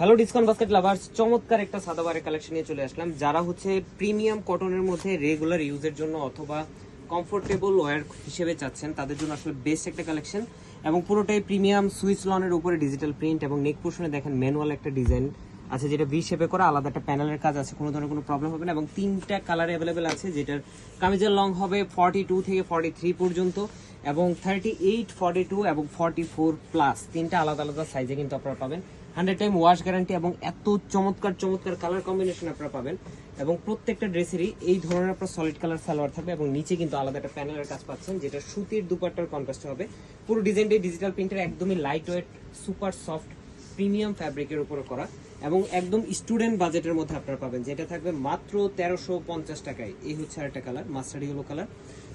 Hello discount basket lovers চমৎকার একটা সাদাবারের collection নিয়ে চলে আসলাম, যারা হচ্ছে প্রিমিয়াম কটনের মধ্যে রেগুলার ইউজের জন্য অথবা কমফোর্টেবল ওয়্যার হিসেবে চাচ্ছেন, তাদের জন্য আসলে বেস্ট একটা কালেকশন এবং পুরোটাই প্রিমিয়াম সুইচ লনের উপরে ডিজিটাল প্রিন্ট এবং নেক পোর্শনে দেখেন ম্যানুয়াল একটা ডিজাইন আছে, যেটা ভি শেপে করা, আলাদা একটা প্যানেলের কাজ আছে, কোনো ধরনের কোনো প্রবলেম হবে না। এবং তিনটা কালার অ্যাভেলেবেল আছে, যেটার কামিজের লং হবে ফর্টি টু থেকে ফর্টি থ্রি পর্যন্ত এবং থার্টি এইট ফর্টি টু এবং ফর্টি ফোর প্লাস তিনটা আলাদা আলাদা সাইজে কিন্তু আপনারা পাবেন। হান্ড্রেড টাইম ওয়াশ গ্যারান্টি এবং এত চমৎকার চমৎকার কালার কম্বিনেশন আপনারা পাবেন। এবং প্রত্যেকটা ড্রেসেরই এই ধরনের আপনার সলিড কালার সালোয়ার থাকবে এবং নিচে কিন্তু আলাদা একটা প্যানেলের কাজ পাচ্ছেন, যেটা সুতির দুপাট্টার কন্ট্রাস্ট হবে। পুরো ডিজাইনটাই ডিজিটাল প্রিন্টের একদমই light weight super soft premium ফ্যাব্রিকের উপরে করা। এবং একদম স্টুডেন্ট বাজেটের মধ্যে আপনারা পাবেন, যেটা থাকবে মাত্র তেরোশো পঞ্চাশ টাকায়। এই হচ্ছে আরেকটা কালার মাস্টার্ড ইয়েলো কালার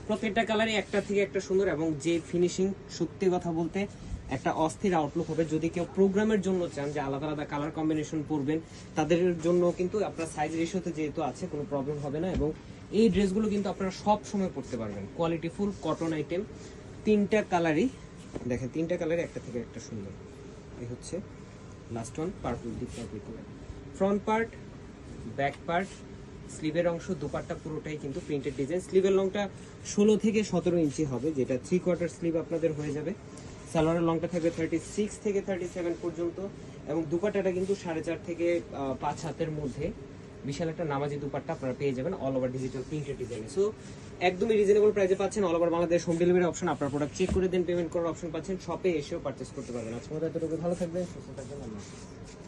প্রত্যেকটা কালারই একটা থেকে একটা সুন্দর এবং যে ফিনিশিং সত্যি কথা বলতে একটা অস্থির আউটলুক হবে। যদি কেউ প্রোগ্রামের জন্য চান যে আলাদা আলাদা কালার কম্বিনেশন পরবেন, তাদের জন্য কিন্তু আপনার সাইজ রেশিওতে যেহেতু আছে, কোনো প্রবলেম হবে না এবং এই ড্রেসগুলো কিন্তু আপনারা সব সময় পরতে পারবেন। কোয়ালিটি ফুল কটন আইটেম তিনটা কালারই দেখেন, তিনটা কালারই একটা থেকে একটা সুন্দর। এই হচ্ছে last one purple deep purple colour front part back part স্লিভের অংশ দুপাট্টা পুরোটাই কিন্তু প্রিন্টেড ডিজাইন। স্লিভের লংটা ষোলো থেকে সতেরো ইঞ্চি হবে, যেটা থ্রি কোয়ার্টার স্লিভ আপনাদের হয়ে যাবে। সালোয়ারের লংটা থাকবে থার্টি সিক্স থেকে থার্টি সেভেন পর্যন্ত, এবং দুপাট্টাটা কিন্তু সাড়ে চার থেকে পাঁচ হাতের মধ্যে। বিশাল একটা নামাজি দুপাট্টা আপনারা পেয়ে যাবেন অল ওভার ডিজিটাল প্রিন্টেড ডিজাইনে সো একদমই রিজনেবল প্রাইসে পাচ্ছেন all over Bangladesh home delivery option আপনার প্রোডাক্ট চেক করে দেন পেমেন্ট করার অপশন পাচ্ছেন। শপে এসেও পারচেস করতে পারবেন। আজকে মতো এতটুকু। ভালো থাকবেন, সুস্থ থাকবেন।